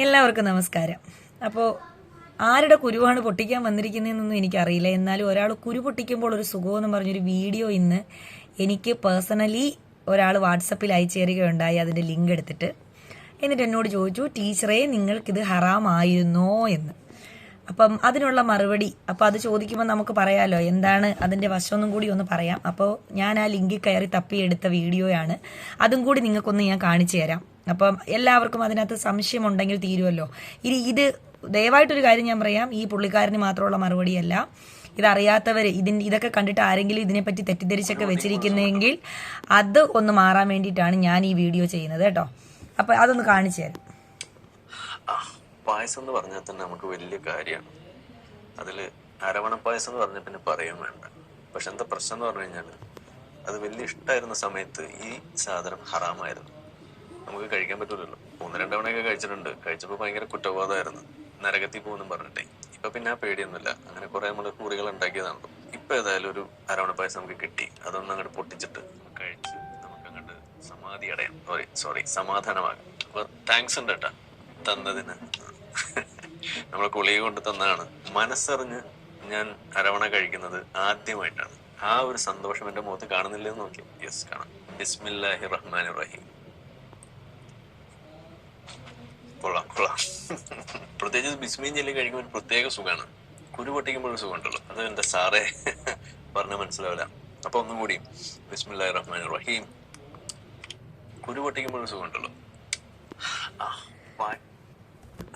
എല്ലാവർക്കും നമസ്കാരം. അപ്പോൾ ആരുടെ കുരുവാണ് പൊട്ടിക്കാൻ വന്നിരിക്കുന്നതെന്നൊന്നും എനിക്കറിയില്ല. എന്നാലും ഒരാൾ കുരു പൊട്ടിക്കുമ്പോൾ ഒരു സുഖമെന്ന് പറഞ്ഞൊരു വീഡിയോ ഇന്ന് എനിക്ക് പേഴ്സണലി ഒരാൾ വാട്സപ്പിൽ അയച്ചു തരികയുണ്ടായി അതിന്റെ ലിങ്ക് എടുത്തിട്ട്. എന്നിട്ട് എന്നോട് ചോദിച്ചു ടീച്ചറെ നിങ്ങൾക്കിത് ഹറാമായിരുന്നോ? എന്ന്. അപ്പം അതിനുള്ള മറുപടി അപ്പോൾ അത് ചോദിക്കുമ്പോൾ നമുക്ക് പറയാമല്ലോ എന്താണ് അതിന്റെ വശമൊന്നും കൂടി ഒന്ന് പറയാം. അപ്പോൾ ഞാൻ ആ ലിങ്കിൽ കയറി തപ്പിയെടുത്ത വീഡിയോയാണ്. അതും കൂടി നിങ്ങൾക്കൊന്ന് ഞാൻ കാണിച്ചു തരാം. അപ്പം എല്ലാവർക്കും അതിനകത്ത് സംശയമുണ്ടെങ്കിൽ തീരുമല്ലോ ഇനി ഇത് ദയവായിട്ടൊരു കാര്യം ഞാൻ പറയാം. ഈ പുള്ളിക്കാരന് മാത്രമുള്ള മറുപടിയല്ല. ഇതറിയാത്തവർ ഇതിന് ഇതൊക്കെ കണ്ടിട്ട് ആരെങ്കിലും ഇതിനെപ്പറ്റി തെറ്റിദ്ധരിച്ചൊക്കെ വെച്ചിരിക്കുന്നെങ്കിൽ അത് ഒന്ന് മാറാൻ വേണ്ടിയിട്ടാണ് ഞാൻ ഈ വീഡിയോ ചെയ്യുന്നത് കേട്ടോ. അപ്പം അതൊന്ന് കാണിച്ചു തരാം. പായസം എന്ന് പറഞ്ഞാൽ തന്നെ നമുക്ക് വലിയ കാര്യമാണ്. അതിൽ അരവണ പായസം എന്ന് പറഞ്ഞാൽ പിന്നെ പറയാൻ വേണ്ട. പക്ഷെ എന്താ പ്രശ്നം എന്ന് പറഞ്ഞു അത് വലിയ ഇഷ്ടമായിരുന്ന സമയത്ത് ഈ സാധനം ഹറാമായിരുന്നു. നമുക്ക് കഴിക്കാൻ പറ്റൂലല്ലോ. ഒന്ന് രണ്ട് തവണയൊക്കെ കഴിച്ചിട്ടുണ്ട്. കഴിച്ചപ്പോൾ ഭയങ്കര കുറ്റബോധമായിരുന്നു. നരകത്തിൽ പോകുന്നു പറഞ്ഞിട്ടേ. ഇപ്പൊ പിന്നെ ആ പേടിയൊന്നുമില്ല. അങ്ങനെ കുറെ നമ്മൾ കൂറികൾ ഉണ്ടാക്കിയതാണ് ഇപ്പൊ ഏതായാലും ഒരു അരവണ പായസം നമുക്ക് കിട്ടി. അതൊന്നും അങ്ങോട്ട് പൊട്ടിച്ചിട്ട് കഴിച്ച് നമുക്ക് അങ്ങോട്ട് സമാധി അടയാം. Sorry sorry സമാധാനമാകാം. അപ്പൊ താങ്ക്സ് ഉണ്ട് കേട്ടാ. തന്നതിന്. നമ്മളെ കുളി കൊണ്ട് തന്നതാണ്. മനസ്സറിഞ്ഞ് ഞാൻ അരവണ കഴിക്കുന്നത് ആദ്യമായിട്ടാണ്. ആ ഒരു സന്തോഷം എന്റെ മുഖത്ത് കാണുന്നില്ലെന്ന് നോക്കി. യെസ് കാണാം. ബിസ്മില്ലാഹി റഹ്മാൻ റഹീം. കൊള്ളാം കൊള്ളാം. പ്രത്യേകിച്ച് ബിസ്മീൻ ജെല്ലി കഴിക്കുമ്പോൾ ഒരു പ്രത്യേക സുഖമാണ് കുരു പൊട്ടിക്കുമ്പോൾ ഒരു സുഖമുണ്ടല്ലോ. അത് എന്റെ സാറേ? പറഞ്ഞ മനസ്സിലാവില്ല. അപ്പൊ ഒന്നും കൂടി. ബിസ്മില്ലാഹിർ റഹ്മാൻ റഹീം കുരു പൊട്ടിക്കുമ്പോൾ ഒരു സുഖമുണ്ടല്ലോ.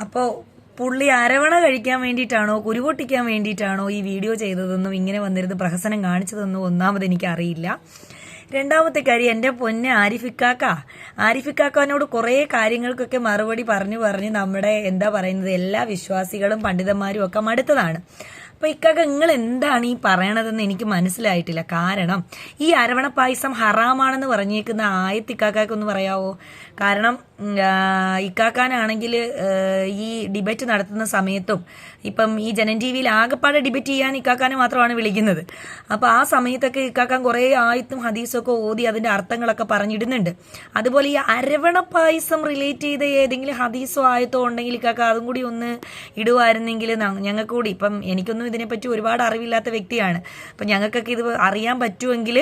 അപ്പോ പുള്ളി അരവണ കഴിക്കാൻ വേണ്ടിയിട്ടാണോ കുരുപൊട്ടിക്കാൻ വേണ്ടിയിട്ടാണോ ഈ വീഡിയോ ചെയ്തതെന്നും ഇങ്ങനെ വന്നിരുന്ന് പ്രഹസനം കാണിച്ചതെന്നും ഒന്നാമത് എനിക്ക് അറിയില്ല രണ്ടാമത്തെ കാര്യം എന്റെ പൊന്നെ ആരിഫിക്കാക്ക. ആരിഫിക്കാക്കാനോട് കുറേ കാര്യങ്ങൾക്കൊക്കെ മറുപടി പറഞ്ഞു പറഞ്ഞ് നമ്മുടെ എന്താ പറയുന്നത് എല്ലാ വിശ്വാസികളും പണ്ഡിതന്മാരും ഒക്കെ മടുത്തതാണ്. അപ്പൊ ഇക്കാക്ക നിങ്ങൾ എന്താണ് ഈ പറയണതെന്ന് എനിക്ക് മനസ്സിലായിട്ടില്ല. കാരണം ഈ അരവണ പായസം ഹറാമാണെന്ന് പറഞ്ഞേക്കുന്ന ആയത്തിക്കാക്കൊന്ന് പറയാവോ? കാരണം ഇക്കാക്കാനാണെങ്കിൽ ഈ ഡിബേറ്റ് നടത്തുന്ന സമയത്തും ഇപ്പം ഈ ജനൻ ടി വിയിൽ ആകെപ്പാടെ ഡിബേറ്റ് ചെയ്യാൻ ഇക്കാക്കാനെ മാത്രമാണ് വിളിക്കുന്നത്. അപ്പോൾ ആ സമയത്തൊക്കെ ഇക്കാക്കാൻ കുറേ ആയത്തും ഹദീസൊക്കെ ഓതി അതിന്റെ അർത്ഥങ്ങളൊക്കെ പറഞ്ഞിടുന്നുണ്ട്. അതുപോലെ ഈ അരവണ പായസം റിലേറ്റ് ചെയ്ത ഏതെങ്കിലും ഹദീസോ ആയത്തോ ഉണ്ടെങ്കിൽ ഇക്കാക്ക അതും കൂടി ഒന്ന് ഇടുമായിരുന്നെങ്കിൽ ഞങ്ങൾക്ക് കൂടി ഇപ്പം എനിക്കൊന്നും ഇതിനെപ്പറ്റി ഒരുപാട് അറിവില്ലാത്ത വ്യക്തിയാണ്. അപ്പം ഞങ്ങൾക്കൊക്കെ ഇത് അറിയാൻ പറ്റുമെങ്കിൽ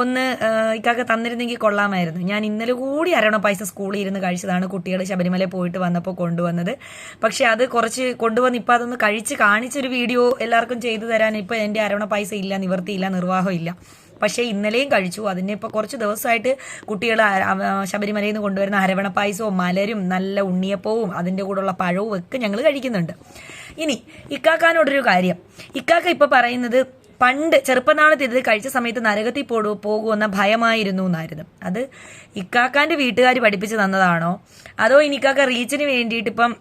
ഒന്ന് ഇക്കാക്ക് തന്നിരുന്നെങ്കിൽ കൊള്ളാമായിരുന്നു. ഞാൻ ഇന്നലെ കൂടി അരവണ പൈസ സ്കൂളിൽ ഇരുന്ന് കഴിച്ചതാണ് കുട്ടികൾ ശബരിമല പോയിട്ട് വന്നപ്പോൾ കൊണ്ടുവന്നത്. പക്ഷേ അത് കുറച്ച് കൊണ്ടുവന്ന് ഇപ്പം അതൊന്ന് കഴിച്ച് കാണിച്ചൊരു വീഡിയോ എല്ലാവർക്കും ചെയ്തു തരാൻ ഇപ്പം എന്റെ അരവണ പൈസ ഇല്ല നിവൃത്തിയില്ല നിർവാഹമില്ല പക്ഷേ ഇന്നലെയും കഴിച്ചു. അതിനെ ഇപ്പോൾ കുറച്ച് ദിവസമായിട്ട് കുട്ടികൾ ശബരിമലയിൽ നിന്ന് കൊണ്ടുവരുന്ന അരവണ പായസവും മലരും നല്ല ഉണ്ണിയപ്പവും അതിന്റെ കൂടെയുള്ള പഴവും ഒക്കെ ഞങ്ങൾ കഴിക്കുന്നുണ്ട്. ഇനി ഇക്കാക്കാനോടൊരു കാര്യം. ഇക്കാക്ക ഇപ്പോൾ പറയുന്നത് പണ്ട് ചെറുപ്പനാളത്ത് ഇത് കഴിച്ച സമയത്ത് നരകത്തിൽ പോടു പോകുമെന്ന ഭയമായിരുന്നു എന്നായിരുന്നു അത് ഇക്കാക്കാന്റെ വീട്ടുകാർ പഠിപ്പിച്ചു തന്നതാണോ? അതോ ഇനിക്കാക്ക റീച്ചിന് വേണ്ടിയിട്ട് ഇപ്പം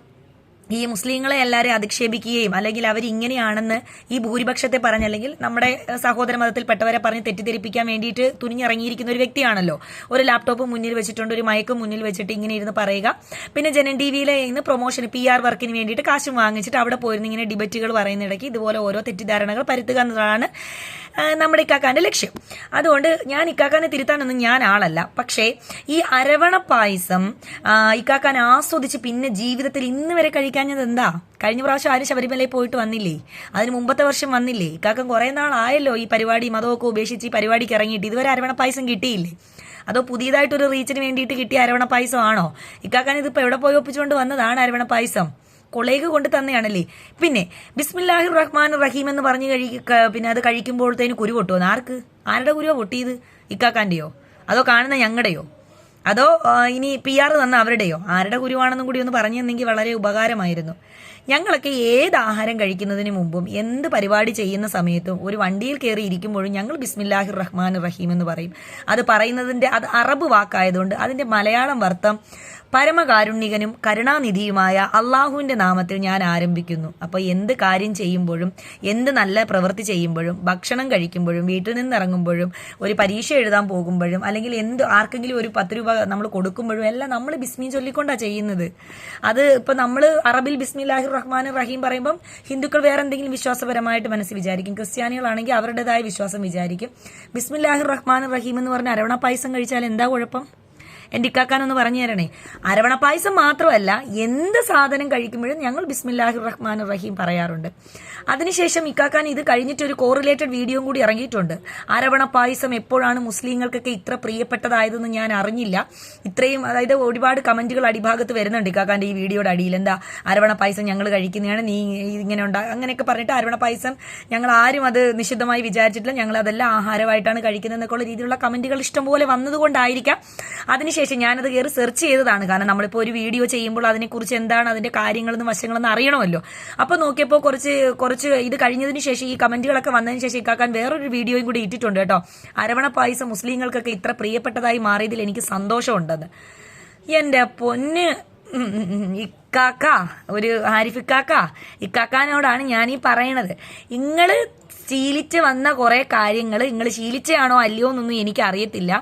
ഈ മുസ്ലിങ്ങളെ എല്ലാവരെയും അധിക്ഷേപിക്കുകയും അല്ലെങ്കിൽ അവർ ഇങ്ങനെയാണെന്ന് ഈ ഭൂരിപക്ഷത്തെ പറഞ്ഞ് അല്ലെങ്കിൽ നമ്മുടെ സഹോദര മതത്തിൽപ്പെട്ടവരെ പറഞ്ഞ് തെറ്റിദ്ധരിപ്പിക്കാൻ വേണ്ടിയിട്ട് തുനിഞ്ഞിറങ്ങിയിരിക്കുന്ന ഒരു വ്യക്തിയാണല്ലോ. ഒരു ലാപ്ടോപ്പ് മുന്നിൽ വെച്ചിട്ടുണ്ട് ഒരു മയക്കും മുന്നിൽ വെച്ചിട്ട് ഇങ്ങനെ ഇരുന്ന് പറയുക. പിന്നെ ജനൻ ടി വിയിലെ ഇന്ന് പ്രൊമോഷൻ പി ആർ വർക്കിന് വേണ്ടിയിട്ട് കാശും വാങ്ങിച്ചിട്ട് അവിടെ പോയിരുന്നു ഇങ്ങനെ ഡിബറ്റുകൾ പറയുന്നിടയ്ക്ക് ഇതുപോലെ ഓരോ തെറ്റിദ്ധാരണകൾ പരുത്തുക എന്നതാണ് നമ്മുടെ ഇക്കാക്കാന്റെ ലക്ഷ്യം. അതുകൊണ്ട് ഞാൻ ഇക്കാക്കാനെ തിരുത്താനൊന്നും ഞാൻ ആളല്ല. പക്ഷേ ഈ അരവണ പായസം ഇക്കാക്കാൻ ആസ്വദിച്ച് പിന്നെ ജീവിതത്തിൽ ഇന്ന് വരെ കഴിക്കാഞ്ഞത് എന്താ കഴിഞ്ഞ പ്രാവശ്യം ആരും ശബരിമലയിൽ പോയിട്ട് വന്നില്ലേ? അതിന് മുമ്പത്തെ വർഷം വന്നില്ലേ? ഇക്കാക്കം കുറെ നാളായല്ലോ ഈ പരിപാടി മതമൊക്കെ ഉപേക്ഷിച്ച് ഈ പരിപാടിക്ക് ഇറങ്ങിയിട്ട്. ഇതുവരെ അരവണ പായസം കിട്ടിയില്ലേ? അതോ പുതിയതായിട്ടൊരു റീച്ചിന് വേണ്ടിയിട്ട് കിട്ടിയ അരവണ പായസമാണോ? ഇക്കാക്കാൻ ഇതിപ്പോൾ എവിടെ പോയി ഒപ്പിച്ചുകൊണ്ട് വന്നതാണ് അരവണ പായസം? കൊളേഗ് കൊണ്ട് തന്നെയാണല്ലേ? പിന്നെ ബിസ്മില്ലാഹിർ റഹ്മാൻ റഹീം എന്ന് പറഞ്ഞു കഴി പിന്നെ അത് കഴിക്കുമ്പോഴത്തേന് കുരു പൊട്ടുമോ ആർക്ക്? ആരുടെ കുരുവോ പൊട്ടിയത്? ഇക്കാക്കാന്റെയോ? അതോ കാണുന്ന ഞങ്ങളുടെയോ? അതോ ഇനി പി ആർ തന്ന അവരുടെയോ? ആരുടെ ഗുരുവാണെന്നും കൂടി ഒന്ന് പറഞ്ഞു തന്നെങ്കിൽ വളരെ ഉപകാരമായിരുന്നു. ഞങ്ങളൊക്കെ ഏത് ആഹാരം കഴിക്കുന്നതിന് മുമ്പും എന്ത് പരിപാടി ചെയ്യുന്ന സമയത്തും ഒരു വണ്ടിയിൽ കയറി ഇരിക്കുമ്പോഴും ഞങ്ങൾ ബിസ്മില്ലാഹിർ റഹ്മാൻ റഹീം എന്ന് പറയും. അത് പറയുന്നതിന്റെ അത് അറബ് വാക്കായതുകൊണ്ട് അതിന്റെ മലയാളം അർത്ഥം പരമകാരുണ്യകനും കരുണാനിധിയുമായ അള്ളാഹുവിന്റെ നാമത്തിൽ ഞാൻ ആരംഭിക്കുന്നു. അപ്പോൾ എന്ത് കാര്യം ചെയ്യുമ്പോഴും എന്ത് നല്ല പ്രവൃത്തി ചെയ്യുമ്പോഴും ഭക്ഷണം കഴിക്കുമ്പോഴും വീട്ടിൽ നിന്ന് ഇറങ്ങുമ്പോഴും ഒരു പരീക്ഷ എഴുതാൻ പോകുമ്പോഴും അല്ലെങ്കിൽ എന്ത് ആർക്കെങ്കിലും ഒരു പത്ത് രൂപ നമ്മൾ കൊടുക്കുമ്പോഴും എല്ലാം നമ്മൾ ബിസ്മി ചൊല്ലിക്കൊണ്ടാണ് ചെയ്യുന്നത്. അത് ഇപ്പൊ നമ്മൾ അറബിൽ ബിസ്മില്ലാഹിർ റഹ്മാൻ റഹീം പറയുമ്പം ഹിന്ദുക്കൾ വേറെ എന്തെങ്കിലും വിശ്വാസപരമായിട്ട് മനസ്സിൽ വിചാരിക്കും. ക്രിസ്ത്യാനികളാണെങ്കിൽ അവരുടേതായ വിശ്വാസം വിചാരിക്കും. ബിസ്മില്ലാഹിർ റഹ്മാൻ റഹീം എന്ന് പറഞ്ഞ അരവണ പായസം കഴിച്ചാൽ എന്താ കുഴപ്പം? എന്റെ ഇക്കാക്കാനൊന്ന് പറഞ്ഞു തരണേ. അരവണ പായസം മാത്രമല്ല എന്ത് സാധനം കഴിക്കുമ്പോഴും ഞങ്ങൾ ബിസ്മില്ലാഹി റഹ്മാൻ റഹീം പറയാറുണ്ട്. അതിനുശേഷം ഇക്കാക്കാൻ ഇത് കഴിഞ്ഞിട്ട് ഒരു കോറിലേറ്റഡ് വീഡിയോയും കൂടി ഇറങ്ങിയിട്ടുണ്ട്. അരവണ പായസം എപ്പോഴാണ് മുസ്ലിങ്ങൾക്കൊക്കെ ഇത്ര പ്രിയപ്പെട്ടതായതെന്ന് ഞാൻ അറിഞ്ഞില്ല. ഇത്രയും അതായത് ഒരുപാട് കമന്റുകൾ അടിഭാഗത്ത് വരുന്നുണ്ട് ഇക്കാക്കാന്റെ ഈ വീഡിയോയുടെ അടിയിൽ. എന്താ അരവണ പായസം ഞങ്ങൾ കഴിക്കുന്നതാണ് നീ ഇങ്ങനെ ഉണ്ടാ അങ്ങനെയൊക്കെ പറഞ്ഞിട്ട് അരവണ പായസം ഞങ്ങൾ ആരും അത് നിഷിദ്ധമായി വിചാരിച്ചിട്ടില്ല. ഞങ്ങൾ അതെല്ലാം ആഹാരമായിട്ടാണ് കഴിക്കുന്നത് എന്നൊക്കെയുള്ള രീതിയിലുള്ള കമന്റുകൾ ഇഷ്ടംപോലെ വന്നതുകൊണ്ടായിരിക്കാം. അതിനുശേഷം ഞാനത് കയറി സെർച്ച് ചെയ്തതാണ്. കാരണം നമ്മളിപ്പോൾ ഒരു വീഡിയോ ചെയ്യുമ്പോൾ അതിനെക്കുറിച്ച് എന്താണ് അതിന്റെ കാര്യങ്ങളെന്ന് വശങ്ങളെന്ന് അറിയണമല്ലോ. അപ്പോൾ നോക്കിയപ്പോൾ കുറച്ച് കുറച്ച് ഇത് കഴിഞ്ഞതിന് ശേഷം ഈ കമന്റുകളൊക്കെ വന്നതിന് ശേഷം ഇക്കാക്കാൻ വേറൊരു വീഡിയോയും കൂടി ഇട്ടിട്ടുണ്ട് കേട്ടോ. അരവണ പായസം മുസ്ലിങ്ങൾക്കൊക്കെ ഇത്ര പ്രിയപ്പെട്ടതായി മാറിയതിൽ എനിക്ക് സന്തോഷമുണ്ടെന്ന് എന്റെ പൊന്ന് ഇക്കാക്ക ഒരു ആരിഫിക്കാക്ക ഇക്കാക്കാനോടാണ് ഞാൻ ഈ പറയണത്. നിങ്ങൾ ശീലിച്ച് വന്ന കുറേ കാര്യങ്ങൾ നിങ്ങൾ ശീലിച്ചയാണോ അല്ലയോ എന്നൊന്നും എനിക്ക് അറിയത്തില്ല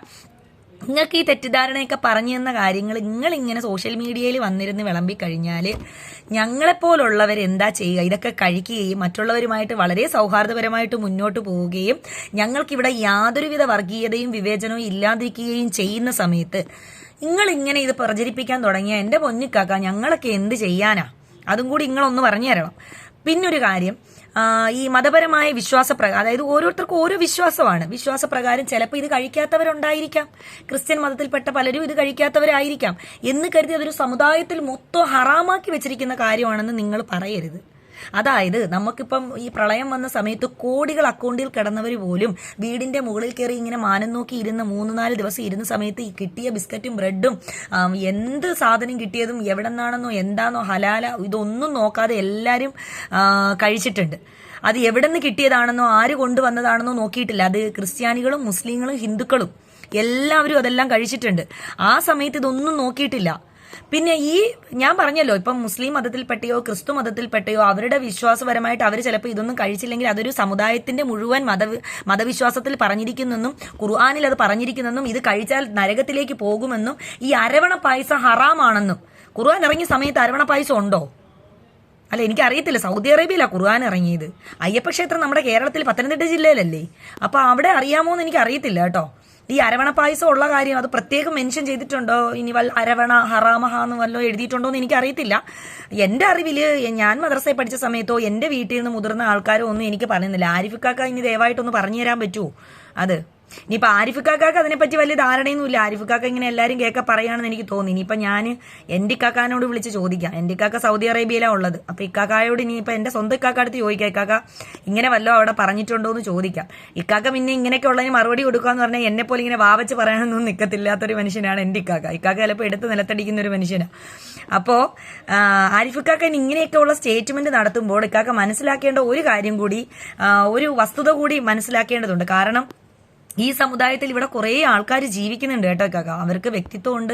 നിങ്ങൾക്ക് ഈ തെറ്റിദ്ധാരണയൊക്കെ പറഞ്ഞു തന്ന കാര്യങ്ങൾ നിങ്ങൾ ഇങ്ങനെ സോഷ്യൽ മീഡിയയിൽ വന്നിരുന്ന് വിളമ്പി കഴിഞ്ഞാൽ ഞങ്ങളെപ്പോലുള്ളവർ എന്താ ചെയ്യുക? ഇതൊക്കെ കഴിക്കുകയും മറ്റുള്ളവരുമായിട്ട് വളരെ സൗഹാർദ്ദപരമായിട്ട് മുന്നോട്ട് പോവുകയും ഞങ്ങൾക്കിവിടെ യാതൊരുവിധ വർഗീയതയും വിവേചനവും ഇല്ലാതിരിക്കുകയും ചെയ്യുന്ന സമയത്ത് നിങ്ങൾ ഇങ്ങനെ ഇത് പ്രചരിപ്പിക്കാൻ തുടങ്ങിയ എന്റെ പൊന്നിക്കാക്ക ഞങ്ങളൊക്കെ എന്ത് ചെയ്യാനാ? അതും കൂടി നിങ്ങളൊന്ന് പറഞ്ഞു തരണം. പിന്നൊരു കാര്യം ഈ മതപരമായ വിശ്വാസ വിശ്വാസപ്രകാരം അതായത് ഓരോരുത്തർക്കും ഓരോ വിശ്വാസമാണ്. വിശ്വാസപ്രകാരം ചിലപ്പോൾ ഇത് കഴിക്കാത്തവരുണ്ടായിരിക്കാം. ക്രിസ്ത്യൻ മതത്തിൽപ്പെട്ട പലരും ഇത് കഴിക്കാത്തവരായിരിക്കാം. എന്ന് കരുതി അതൊരു സമുദായത്തിൽ മൊത്തം ഹറാമാക്കി വെച്ചിരിക്കുന്ന കാര്യമാണെന്ന് നിങ്ങൾ പറയരുത്. അതായത് നമുക്കിപ്പം ഈ പ്രളയം വന്ന സമയത്ത് കോടികൾ അക്കൗണ്ടിൽ കിടന്നവർ പോലും വീടിന്റെ മുകളിൽ കയറി ഇങ്ങനെ മാനം നോക്കി ഇരുന്ന് മൂന്ന് നാല് ദിവസം ഇരുന്ന സമയത്ത് ഈ കിട്ടിയ ബിസ്ക്കറ്റും ബ്രെഡും എന്ത് സാധനം കിട്ടിയതും എവിടെ നിന്നാണെന്നോ എന്താണോ ഹലാല ഇതൊന്നും നോക്കാതെ എല്ലാവരും കഴിച്ചിട്ടുണ്ട്. അത് എവിടെ നിന്ന് കിട്ടിയതാണെന്നോ ആര് കൊണ്ടുവന്നതാണെന്നോ നോക്കിയിട്ടില്ല. അത് ക്രിസ്ത്യാനികളും മുസ്ലിങ്ങളും ഹിന്ദുക്കളും എല്ലാവരും അതെല്ലാം കഴിച്ചിട്ടുണ്ട്. ആ സമയത്ത് ഇതൊന്നും നോക്കിയിട്ടില്ല. പിന്നെ ഈ ഞാൻ പറഞ്ഞല്ലോ ഇപ്പം മുസ്ലിം മതത്തിൽപ്പെട്ടയോ ക്രിസ്തു മതത്തിൽപ്പെട്ടയോ അവരുടെ വിശ്വാസപരമായിട്ട് അവർ ചിലപ്പോൾ ഇതൊന്നും കഴിച്ചില്ലെങ്കിൽ അതൊരു സമുദായത്തിന്റെ മുഴുവൻ മത മതവിശ്വാസത്തിൽ പറഞ്ഞിരിക്കുന്നെന്നും ഖുർആാനിൽ അത് പറഞ്ഞിരിക്കുന്നെന്നും ഇത് കഴിച്ചാൽ നരകത്തിലേക്ക് പോകുമെന്നും ഈ അരവണ പായസം ഹറാമാണെന്നും. ഖുർആൻ ഇറങ്ങിയ സമയത്ത് അരവണ പായസം ഉണ്ടോ? അല്ല എനിക്ക് അറിയത്തില്ല സൗദി അറേബ്യയിലാണ് ഖുർആൻ ഇറങ്ങിയത്. അയ്യപ്പ ക്ഷേത്രം നമ്മുടെ കേരളത്തിൽ പത്തനംതിട്ട ജില്ലയിലല്ലേ? അപ്പൊ അവിടെ അറിയാമോ എന്ന് എനിക്ക് അറിയത്തില്ല കേട്ടോ. ഈ അരവണ പായസം ഉള്ള കാര്യം അത് പ്രത്യേകം മെൻഷൻ ചെയ്തിട്ടുണ്ടോ? ഇനി വല്ല അരവണ ഹറാമഹ എന്ന് വല്ലതും എഴുതിയിട്ടുണ്ടോ എന്ന് എനിക്കറിയത്തില്ല. എന്റെ അറിവിൽ ഞാൻ മദ്രസയിൽ പഠിച്ച സമയത്തോ എന്റെ വീട്ടിൽ നിന്ന് മുതിർന്ന ആൾക്കാരോ ഒന്നും എനിക്ക് പറയുന്നില്ല ആരിഫിക്കാക്ക ഇനി ദയവായിട്ടൊന്ന് പറഞ്ഞു തരാൻ പറ്റുമോ അത്. ഇനിയിപ്പോ ആരിഫിക്കാക്കാക്ക് അതിനെപ്പറ്റി വലിയ ധാരണയൊന്നും ഇല്ല ആരിഫിക്കാക്ക ഇങ്ങനെ എല്ലാവരും കേൾക്ക പറയുകയാണെന്ന് എനിക്ക് തോന്നി. ഇനിയിപ്പൊ ഞാൻ എന്റെ ഇക്കാക്കാനോട് വിളിച്ച് ചോദിക്കാം. എന്റെ ഇക്കാക്ക സൗദി അറേബ്യയിലാണ് ഉള്ളത്. അപ്പൊ ഇക്കാക്കായോട് ഇനിയിപ്പൊ എന്റെ സ്വന്തം ഇക്കാക്ക അടുത്ത് ചോദിക്കാം. ഇക്കാക്ക ഇങ്ങനെ വല്ലോ അവിടെ പറഞ്ഞിട്ടുണ്ടോ എന്ന് ചോദിക്കാം. ഇക്കാക്ക പിന്നെ ഇങ്ങനെയൊക്കെ ഉള്ളതിന് മറുപടി കൊടുക്കാന്ന് പറഞ്ഞാൽ എന്നെ പോലെ ഇങ്ങനെ വാവച്ച് പറയാനൊന്നും നിൽക്കത്തില്ലാത്തൊരു മനുഷ്യനാണ് എന്റെ ഇക്കാക്ക. ഇക്കാക്ക ചിലപ്പോൾ എടുത്ത് നിലത്തടിക്കുന്ന ഒരു മനുഷ്യനാണ് അപ്പോ ആരിഫ് ആരിഫിക്കാക്കൻ ഇങ്ങനെയൊക്കെ ഉള്ള സ്റ്റേറ്റ്മെന്റ് നടത്തുമ്പോൾ ഇക്കാക്ക മനസ്സിലാക്കേണ്ട ഒരു കാര്യം കൂടി ഒരു വസ്തുത കൂടി മനസ്സിലാക്കേണ്ടതുണ്ട്. കാരണം ഈ സമുദായത്തിൽ ഇവിടെ കുറേ ആൾക്കാർ ജീവിക്കുന്നുണ്ട് കേട്ടോ കാക്ക അവർക്ക് വ്യക്തിത്വമുണ്ട്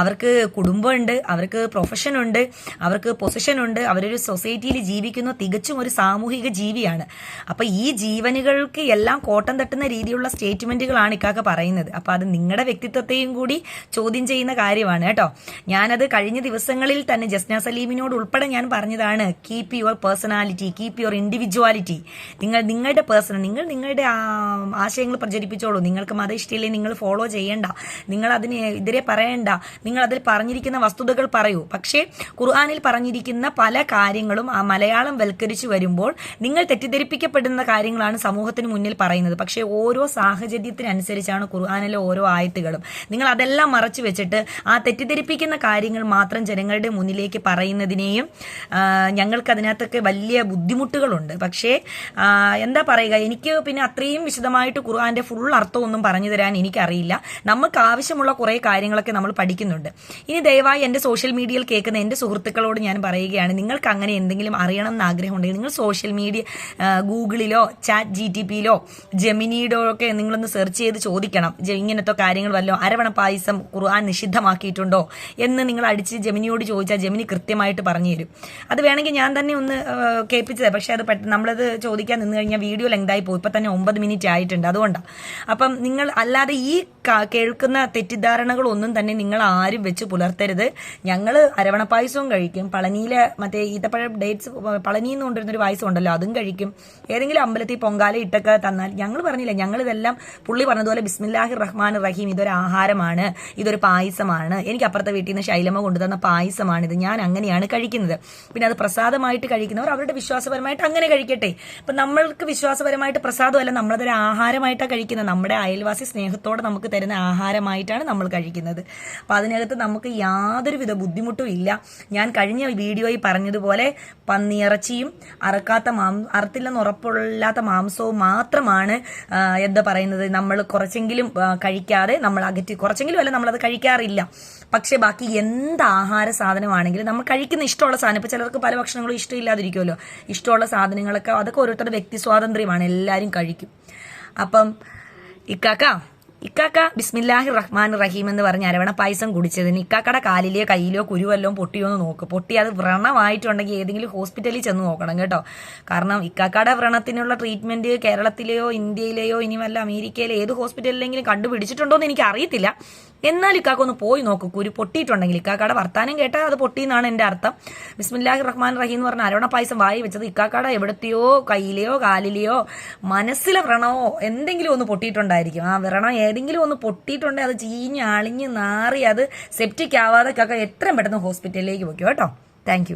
അവർക്ക് കുടുംബമുണ്ട് അവർക്ക് പ്രൊഫഷൻ ഉണ്ട് അവർക്ക് പൊസിഷൻ ഉണ്ട്. അവരൊരു സൊസൈറ്റിയിൽ ജീവിക്കുന്ന തികച്ചും ഒരു സാമൂഹിക ജീവിയാണ്. അപ്പോൾ ഈ ജീവനുകൾക്ക് എല്ലാം കോട്ടം തട്ടുന്ന രീതിയിലുള്ള സ്റ്റേറ്റ്മെന്റുകളാണ് ഇക്കാക്ക പറയുന്നത്. അപ്പോൾ അത് നിങ്ങളുടെ വ്യക്തിത്വത്തെയും കൂടി ചോദ്യം ചെയ്യുന്ന കാര്യമാണ് കേട്ടോ. ഞാനത് കഴിഞ്ഞ ദിവസങ്ങളിൽ തന്നെ ജസ്ന സലീമിനോട് ഉൾപ്പെടെ ഞാൻ പറഞ്ഞതാണ് keep your personality keep your individuality നിങ്ങൾ നിങ്ങളുടെ പേഴ്സണൽ നിങ്ങൾ നിങ്ങളുടെ ആശയങ്ങൾ ആശയങ്ങൾ പ്രചരിപ്പിച്ചോളൂ നിങ്ങൾക്ക് മതം ഇഷ്ടമില്ലെങ്കിൽ നിങ്ങൾ ഫോളോ ചെയ്യണ്ട. നിങ്ങൾ അതിന് എതിരെ പറയണ്ട. നിങ്ങൾ അതിൽ പറഞ്ഞിരിക്കുന്ന വസ്തുതകൾ പറയൂ. പക്ഷേ ഖുർആാനിൽ പറഞ്ഞിരിക്കുന്ന പല കാര്യങ്ങളും ആ മലയാളം വൽക്കരിച്ചു വരുമ്പോൾ നിങ്ങൾ തെറ്റിദ്ധരിപ്പിക്കപ്പെടുന്ന കാര്യങ്ങളാണ് സമൂഹത്തിന് മുന്നിൽ പറയുന്നത്. പക്ഷേ ഓരോ സാഹചര്യത്തിനനുസരിച്ചാണ് ഖുർആാനിലെ ഓരോ ആയത്തുകളും. നിങ്ങൾ അതെല്ലാം മറച്ചു വെച്ചിട്ട് ആ തെറ്റിദ്ധരിപ്പിക്കുന്ന കാര്യങ്ങൾ മാത്രം ജനങ്ങളുടെ മുന്നിലേക്ക് പറയുന്നതിനെയും ഞങ്ങൾക്ക് അതിനകത്തൊക്കെ വലിയ ബുദ്ധിമുട്ടുകളുണ്ട്. പക്ഷേ എന്താ പറയുക? എനിക്ക് പിന്നെ അത്രയും വിശദമായിട്ട് ഖുർആാന്റെ ഫുൾ അർത്ഥമൊന്നും പറഞ്ഞു തരാൻ എനിക്കറിയില്ല. നമുക്ക് ആവശ്യമുള്ള കുറേ കാര്യങ്ങളൊക്കെ നമ്മൾ പഠിക്കുന്നുണ്ട്. ഇനി ദയവായി എന്റെ സോഷ്യൽ മീഡിയയിൽ കേൾക്കുന്ന എന്റെ സുഹൃത്തുക്കളോട് ഞാൻ പറയുകയാണ് നിങ്ങൾക്ക് അങ്ങനെ എന്തെങ്കിലും അറിയണം എന്ന് ആഗ്രഹമുണ്ടെങ്കിൽ നിങ്ങൾ സോഷ്യൽ മീഡിയ ഗൂഗിളിലോ ചാറ്റ് ജി ടി പിയിലോ ജെമിനിയുടെ ഒക്കെ നിങ്ങളൊന്ന് സെർച്ച് ചെയ്ത് ചോദിക്കണം. ഇങ്ങനത്തെ കാര്യങ്ങൾ വല്ലോ അരവണ പായസം ഖുർആൻ നിഷിദ്ധമാക്കിയിട്ടുണ്ടോ എന്ന് നിങ്ങൾ അടിച്ച് ജെമിനിയോട് ചോദിച്ചാൽ ജെമിനി കൃത്യമായിട്ട് പറഞ്ഞു തരും. അത് വേണമെങ്കിൽ ഞാൻ തന്നെ ഒന്ന് കേൾപ്പിച്ചത്. പക്ഷേ അത് പെട്ടെന്ന് നമ്മളത് ചോദിക്കാൻ നിന്ന് കഴിഞ്ഞാൽ വീഡിയോ ലെങ്തായി പോകും ഇപ്പം തന്നെ ഒമ്പത് മിനിറ്റ് ആയിട്ടുണ്ട്. അതുകൊണ്ടാണ് അപ്പം നിങ്ങൾ അല്ലാതെ ഈ കേൾക്കുന്ന തെറ്റിദ്ധാരണകളൊന്നും തന്നെ നിങ്ങൾ ആരും വെച്ച് പുലർത്തരുത്. ഞങ്ങൾ അരവണ പായസവും കഴിക്കും. പളനിയിലെ മറ്റേ ഈത്തപ്പഴം ഡേറ്റ്സ് പളനിയിൽ നിന്ന് കൊണ്ടിരുന്നൊരു പായസം ഉണ്ടല്ലോ അതും കഴിക്കും. ഏതെങ്കിലും അമ്പലത്തിൽ പൊങ്കാല ഇട്ടൊക്കെ തന്നാൽ ഞങ്ങൾ പറഞ്ഞില്ല ഞങ്ങൾ ഇതെല്ലാം പുള്ളി പറഞ്ഞതുപോലെ ബിസ്മില്ലാഹി റഹ്മാൻ റഹീം ഇതൊരു ആഹാരമാണ് ഇതൊരു പായസമാണ്. എനിക്ക് അപ്പുറത്തെ വീട്ടിൽ നിന്ന് ശൈലമ കൊണ്ടുതന്ന പായസമാണിത്. ഞാൻ അങ്ങനെയാണ് കഴിക്കുന്നത്. പിന്നെ അത് പ്രസാദമായിട്ട് കഴിക്കുന്നവർ അവരുടെ വിശ്വാസപരമായിട്ട് അങ്ങനെ കഴിക്കട്ടെ. ഇപ്പം നമ്മൾക്ക് വിശ്വാസപരമായിട്ട് പ്രസാദമല്ല നമ്മളതൊരു ആഹാരമായിട്ടാണ് കഴിക്കുന്നത്. നമ്മുടെ അയൽവാസി സ്നേഹത്തോടെ നമുക്ക് തരുന്ന ആഹാരമായിട്ടാണ് നമ്മൾ കഴിക്കുന്നത്. അപ്പം അതിനകത്ത് നമുക്ക് യാതൊരുവിധ ബുദ്ധിമുട്ടും ഇല്ല. ഞാൻ കഴിഞ്ഞ വീഡിയോയിൽ പറഞ്ഞതുപോലെ പന്നിയിറച്ചിയും അറക്കാത്ത മാം അറത്തില്ലെന്ന് ഉറപ്പില്ലാത്ത മാംസവും മാത്രമാണ് എന്താ പറയുന്നത് നമ്മൾ കുറച്ചെങ്കിലും കഴിക്കാതെ നമ്മൾ അകറ്റി കുറച്ചെങ്കിലും അല്ല നമ്മളത് കഴിക്കാറില്ല. പക്ഷേ ബാക്കി എന്ത് ആഹാര സാധനമാണെങ്കിലും നമ്മൾ കഴിക്കുന്ന ഇഷ്ടമുള്ള സാധനം ഇപ്പോൾ ചിലർക്ക് പല ഭക്ഷണങ്ങളും ഇഷ്ടമില്ലാതിരിക്കുമല്ലോ. ഇഷ്ടമുള്ള സാധനങ്ങളൊക്കെ അതൊക്കെ ഓരോരുത്തരുടെ വ്യക്തി സ്വാതന്ത്ര്യമാണ് എല്ലാവരും കഴിക്കും. അപ്പം ഇക്കാക്ക ഇക്കാക്ക ബിസ്മില്ലാഹി റഹ്മാൻ റഹീം എന്ന് പറഞ്ഞ് അരവണ പായസം കുടിച്ചതിന് ഇക്കാക്കയുടെ കാലിലെയോ കയ്യിലോ കുരുവല്ലോ പൊട്ടിയോ എന്ന് നോക്ക്. പൊട്ടി അത് വ്രണമായിട്ടുണ്ടെങ്കിൽ ഏതെങ്കിലും ഹോസ്പിറ്റലിൽ ചെന്ന് നോക്കണം കേട്ടോ. കാരണം ഇക്കാക്കയുടെ വ്രണത്തിനുള്ള ട്രീറ്റ്മെന്റ് കേരളത്തിലെയോ ഇന്ത്യയിലെയോ ഇനി വല്ല അമേരിക്കയിലെ ഏത് ഹോസ്പിറ്റലിലെങ്കിലും കണ്ടുപിടിച്ചിട്ടുണ്ടോ എന്ന് എനിക്ക് അറിയത്തില്ല. എന്നാൽ ഇക്കാക്ക ഒന്ന് പോയി നോക്കൂ. കുരു പൊട്ടിയിട്ടുണ്ടെങ്കിൽ ഇക്കാക്കയുടെ വർത്താനം കേട്ടാൽ അത് പൊട്ടിയെന്നാണ് എന്റെ അർത്ഥം. ബിസ്മില്ലാഹി റഹ്മാൻ റഹീം എന്ന് പറഞ്ഞ അരവണ പായസം വായി വെച്ചത് ഇക്കാക്കയുടെ എവിടത്തെയോ കയ്യിലെയോ കാലിലെയോ മനസ്സിലെ വ്രണമോ എന്തെങ്കിലും ഒന്ന് പൊട്ടിയിട്ടുണ്ടായിരിക്കും. ആ വ്രണം ഏതെങ്കിലും ഒന്ന് പൊട്ടിയിട്ടുണ്ടെങ്കിൽ അത് ചീഞ്ഞ് അളിഞ്ഞ് നാറി അത് സെപ്റ്റിക് ആവാതെ ഇക്കാക്ക എത്രയും പെട്ടെന്ന് ഹോസ്പിറ്റലിലേക്ക് പോയിക്കോ. കേട്ടോ. താങ്ക്